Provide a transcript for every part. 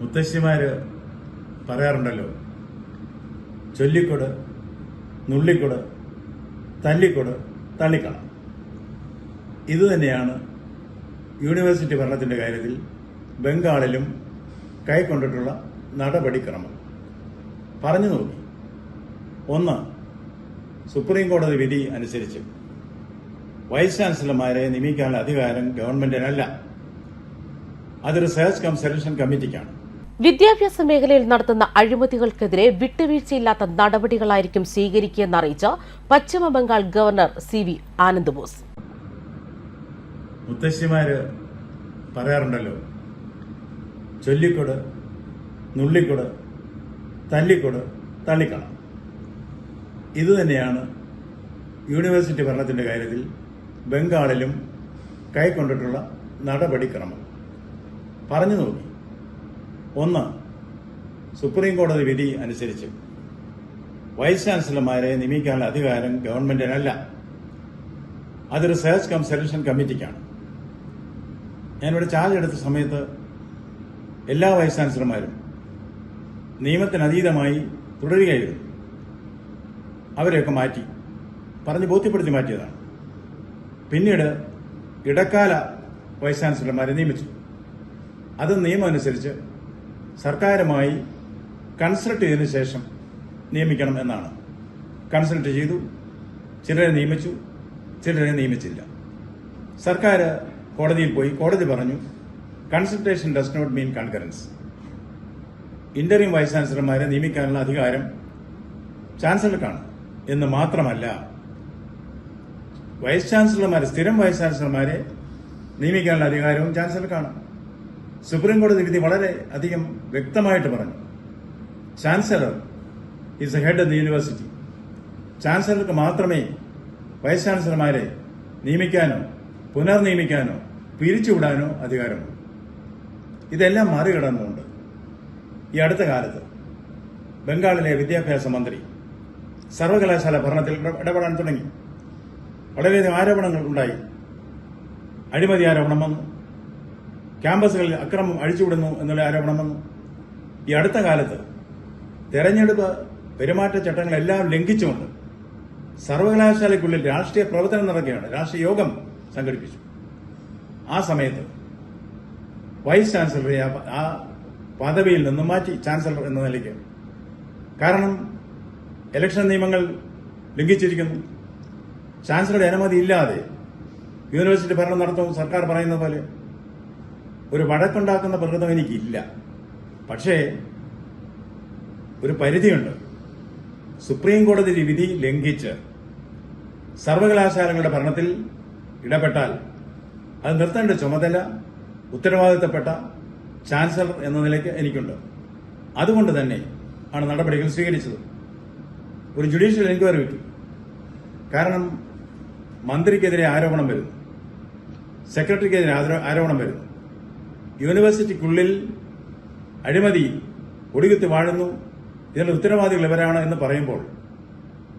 മുത്തശ്ശിമാര് പറയാറുണ്ടല്ലോ. ചൊല്ലിക്കൊട് നുള്ളിക്കൊട് തല്ലിക്കൊട് തള്ളിക്കള. ഇത് തന്നെയാണ് യൂണിവേഴ്സിറ്റി ഭരണത്തിന്റെ കാര്യത്തിൽ ബംഗാളിലും കൈക്കൊണ്ടിട്ടുള്ള നടപടിക്രമം. പറഞ്ഞു നോക്കി. ഒന്ന് സുപ്രീം കോടതി വിധി അനുസരിച്ച് വൈസ് ചാൻസലർമാരെ നിയമിക്കാനുള്ള അധികാരം ഗവൺമെന്റിനല്ല. അതൊരു റിസർച്ച് കം സെലക്ഷൻ കമ്മിറ്റിക്കാണ്. വിദ്യാഭ്യാസ മേഖലയിൽ നടത്തുന്ന അഴിമതികൾക്കെതിരെ വിട്ടുവീഴ്ചയില്ലാത്ത നടപടികളായിരിക്കും സ്വീകരിക്കുകയെന്ന് അറിയിച്ച Paschim Bangal governor C V Anand Bose മുത്തശ്ശിമാര് പറയാറുണ്ടല്ലോ ചൊല്ലിക്കൊട് നുള്ളിക്കൊട് തല്ലിക്കൊട് തള്ളിക്കള ഇത് തന്നെയാണ് യൂണിവേഴ്സിറ്റി ഭരണത്തിന്റെ കാര്യത്തിൽ ബംഗാളിലും കൈക്കൊണ്ടിട്ടുള്ള നടപടിക്രമം. പറഞ്ഞു നോക്കി. ഒന്ന് സുപ്രീം കോടതി വിധി അനുസരിച്ച് വൈസ് ചാൻസലർമാരെ നിയമിക്കാനുള്ള അധികാരം ഗവൺമെന്റിനല്ല. അതൊരു റിസർച്ച് കം സെലക്ഷൻ കമ്മിറ്റിക്കാണ്. ഞാനിവിടെ ചാർജ് എടുത്ത സമയത്ത് എല്ലാ വൈസ് ചാൻസലർമാരും നിയമത്തിനതീതമായി തുടരുകയായിരുന്നു. അവരെയൊക്കെ മാറ്റി പറഞ്ഞ് ബോധ്യപ്പെടുത്തി മാറ്റിയതാണ്. പിന്നീട് ഇടക്കാല വൈസ് ചാൻസലർമാരെ നിയമിച്ചു. അത് നിയമം അനുസരിച്ച് സർക്കാരുമായി കൺസൾട്ട് ചെയ്തതിനു ശേഷം നിയമിക്കണം എന്നാണ്. കൺസൾട്ട് ചെയ്തു ചിലരെ നിയമിച്ചു ചിലരെ നിയമിച്ചില്ല. സർക്കാർ കോടതിയിൽ പോയി കോടതി പറഞ്ഞു consultation does not mean concurrence. Interview vice ചാൻസലർമാരെ നിയമിക്കാനുള്ള അധികാരം ചാൻസലർക്കാണ് എന്ന് മാത്രമല്ല വൈസ് ചാൻസലർമാരെ സ്ഥിരം വൈസ് ചാൻസലർമാരെ നിയമിക്കാനുള്ള അധികാരവും ചാൻസലർക്കാണ്. സുപ്രീം കോടതി വിധി വളരെ അധികം വ്യക്തമായിട്ട് പറഞ്ഞു. Chancellor is a head of the university ചാൻസലർക്ക് മാത്രമേ വൈസ് ചാൻസലർമാരെ നിയമിക്കാനോ പുനർനിയമിക്കാനോ പിരിച്ചുവിടാനോ അധികാരമുള്ളൂ. ഇതെല്ലാം മറികടന്നുകൊണ്ട് ഈ അടുത്ത കാലത്ത് ബംഗാളിലെ വിദ്യാഭ്യാസ മന്ത്രി സർവകലാശാല ഭരണത്തിൽ ഇടപെടാൻ തുടങ്ങി. വളരെയധികം ആരോപണങ്ങൾ ഉണ്ടായി. അഴിമതി ആരോപണം വന്നു. ക്യാമ്പസുകളിൽ അക്രമം അഴിച്ചുവിടുന്നു എന്നുള്ള ആരോപണം വന്നു. ഈ അടുത്ത കാലത്ത് തെരഞ്ഞെടുപ്പ് പെരുമാറ്റച്ചട്ടങ്ങളെല്ലാം ലംഘിച്ചുകൊണ്ട് സർവകലാശാലയ്ക്കുള്ളിൽ രാഷ്ട്രീയ പ്രവർത്തനം നടക്കുകയാണ്. രാഷ്ട്രീയ യോഗം സംഘടിപ്പിച്ചു. ആ സമയത്ത് വൈസ് ചാൻസലറെ ആ പദവിയിൽ നിന്നും മാറ്റി ചാൻസലർ എന്ന നിലയ്ക്ക്. കാരണം ഇലക്ഷൻ നിയമങ്ങൾ ലംഘിച്ചിരിക്കുന്നു. ചാൻസലറുടെ അനുമതി ഇല്ലാതെ യൂണിവേഴ്സിറ്റി ഭരണം നടത്തും സർക്കാർ പറയുന്ന പോലെ. ഒരു വഴക്കുണ്ടാക്കുന്ന പ്രകൃതം എനിക്കില്ല. പക്ഷേ ഒരു പരിധിയുണ്ട്. സുപ്രീം കോടതി വിധി ലംഘിച്ച് സർവകലാശാലകളുടെ ഭരണത്തിൽ ഇടപെട്ടാൽ അത് നിർത്തേണ്ട ചുമതല ഉത്തരവാദിത്തപ്പെട്ട ചാൻസലർ എന്ന നിലയ്ക്ക് എനിക്കുണ്ട്. അതുകൊണ്ട് തന്നെ ആണ് നടപടികൾ സ്വീകരിച്ചത്. ഒരു ജുഡീഷ്യൽ എൻക്വയറി വിട്ടു കാരണം മന്ത്രിക്കെതിരെ ആരോപണം വരുന്നു. സെക്രട്ടറിക്കെതിരെ ആരോപണം വരുന്നു. യൂണിവേഴ്സിറ്റിക്കുള്ളിൽ അഴിമതി ഒടുകുത്തി വാഴുന്നു ഇതിന്റെ ഉത്തരവാദികൾ ഇവരാണ് എന്ന് പറയുമ്പോൾ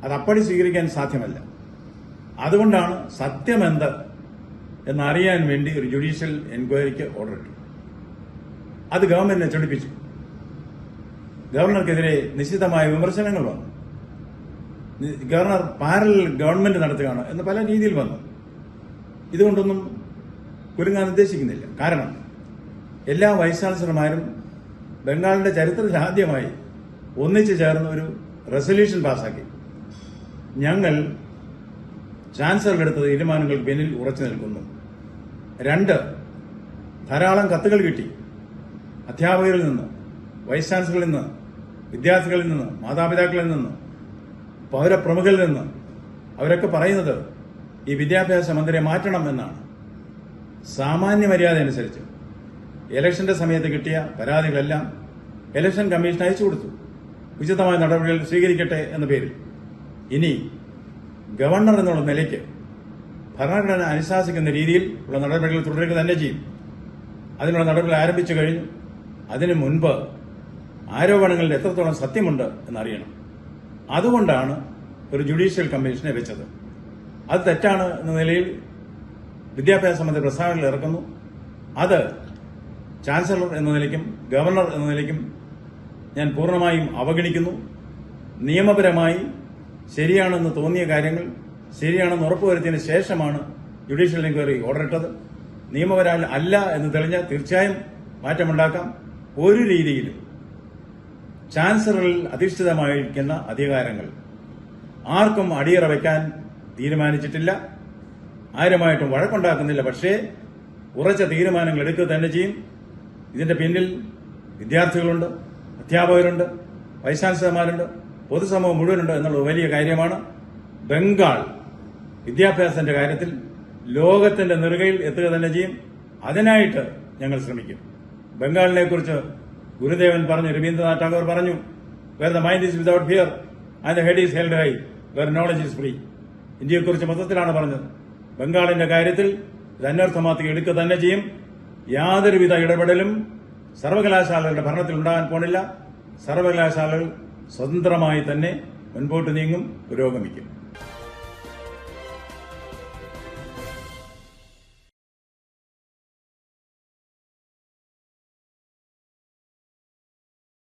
അത് അപ്പടി സ്വീകരിക്കാൻ സാധ്യമല്ല. അതുകൊണ്ടാണ് സത്യമെന്ത് എന്നറിയാൻ വേണ്ടി ഒരു ജുഡീഷ്യൽ എൻക്വയറിക്ക് ഓർഡർ ഇട്ടു അത് ഗവൺമെന്റിനെ ചൊടിപ്പിച്ചു. ഗവർണർക്കെതിരെ നിശ്ചിതമായ വിമർശനങ്ങൾ വന്നു. ഗവർണർ പാരലൽ ഗവൺമെന്റ് നടത്തുകയാണ് എന്ന് പല രീതിയിൽ വന്നു. ഇതുകൊണ്ടൊന്നും കുരുങ്ങാൻ ഉദ്ദേശിക്കുന്നില്ല. കാരണം എല്ലാ വൈസ് ചാൻസലർമാരും ബംഗാളിന്റെ ചരിത്രത്തിൽ ആദ്യമായി ഒന്നിച്ചു ചേർന്ന് ഒരു റെസൊല്യൂഷൻ പാസാക്കി ഞങ്ങൾ ചാൻസലർ എടുത്ത തീരുമാനങ്ങൾക്ക് പിന്നിൽ ഉറച്ചു നിൽക്കുന്നു. രണ്ട് ധാരാളം കത്തുകൾ കിട്ടി. അധ്യാപകരിൽ നിന്ന് വൈസ് ചാൻസലറിൽ നിന്ന് വിദ്യാർത്ഥികളിൽ നിന്ന് മാതാപിതാക്കളിൽ നിന്ന് പൗരപ്രമുഖരിൽ നിന്ന്. അവരൊക്കെ പറയുന്നത് ഈ വിദ്യാഭ്യാസ മന്ത്രിയെ മാറ്റണം എന്നാണ്. സാമാന്യ മര്യാദ അനുസരിച്ച്. ഇലക്ഷന്റെ സമയത്ത് കിട്ടിയ പരാതികളെല്ലാം ഇലക്ഷൻ കമ്മീഷൻ അയച്ചു കൊടുത്തു. ഉചിതമായ നടപടികൾ സ്വീകരിക്കട്ടെ എന്ന പേരിൽ. ഇനി ഗവർണർ എന്നുള്ള നിലയ്ക്ക് ഭരണഘടന അനുശാസിക്കുന്ന രീതിയിൽ ഉള്ള നടപടികൾ തുടരുക തന്നെ ചെയ്യും. അതിനുള്ള നടപടികൾ ആരംഭിച്ചു കഴിഞ്ഞു. അതിനു മുൻപ് ആരോപണങ്ങളിൽ എത്രത്തോളം സത്യമുണ്ട് എന്നറിയണം. അതുകൊണ്ടാണ് ഒരു ജുഡീഷ്യൽ കമ്മീഷനെ വെച്ചത്. അത് തെറ്റാണ് എന്ന നിലയിൽ വിദ്യാഭ്യാസ മന്ത്രി പ്രസ്താവനകൾ ഇറക്കുന്നു. അത് ചാൻസലർ എന്ന നിലയ്ക്കും ഗവർണർ എന്ന നിലയ്ക്കും ഞാൻ പൂർണമായും അവഗണിക്കുന്നു. നിയമപരമായി ശരിയാണെന്ന് തോന്നിയ കാര്യങ്ങൾ ശരിയാണെന്ന് ഉറപ്പുവരുത്തിയതിന് ശേഷമാണ് ജുഡീഷ്യൽ എൻക്വയറി ഓർഡർ ഇട്ടത്. നിയമപരാൽ അല്ല എന്ന് തെളിഞ്ഞാൽ തീർച്ചയായും മാറ്റമുണ്ടാക്കാം. ഒരു രീതിയിലും ചാൻസലറിൽ അധിഷ്ഠിതമായിരിക്കുന്ന അധികാരങ്ങൾ ആർക്കും അടിയറ വയ്ക്കാൻ തീരുമാനിച്ചിട്ടില്ല. ആരുമായിട്ടും വഴക്കുണ്ടാക്കുന്നില്ല. പക്ഷേ ഉറച്ച തീരുമാനങ്ങൾ എടുക്കുക തന്നെ ചെയ്യും. ഇതിന്റെ പിന്നിൽ വിദ്യാർത്ഥികളുണ്ട് അധ്യാപകരുണ്ട് വൈസ് ചാൻസലർമാരുണ്ട് പൊതുസമൂഹം മുഴുവനുണ്ട് എന്നുള്ളത് വലിയ കാര്യമാണ്. ബംഗാൾ വിദ്യാഭ്യാസത്തിന്റെ കാര്യത്തിൽ ലോകത്തിന്റെ നെറുകയിൽ എത്തുക തന്നെ ചെയ്യും. അതിനായിട്ട് ഞങ്ങൾ ശ്രമിക്കും. ബംഗാളിനെ കുറിച്ച് ഗുരുദേവൻ പറഞ്ഞു രവീന്ദ്രനാഥ് ടാഗോർ പറഞ്ഞു where the mind is without fear and head is held high where knowledge is free ഇന്ത്യയെക്കുറിച്ച് മൊത്തത്തിലാണ് പറഞ്ഞത്. ബംഗാളിന്റെ കാര്യത്തിൽ ഇത് അന്വർത്ഥമാക്കി എടുക്കുക തന്നെ ചെയ്യും. യാതൊരുവിധ ഇടപെടലും സർവകലാശാലകളുടെ ഭരണത്തിൽ ഉണ്ടാകാൻ പോണില്ല. സർവകലാശാലകൾ സ്വതന്ത്രമായി തന്നെ മുൻപോട്ട് നീങ്ങും പുരോഗമിക്കും.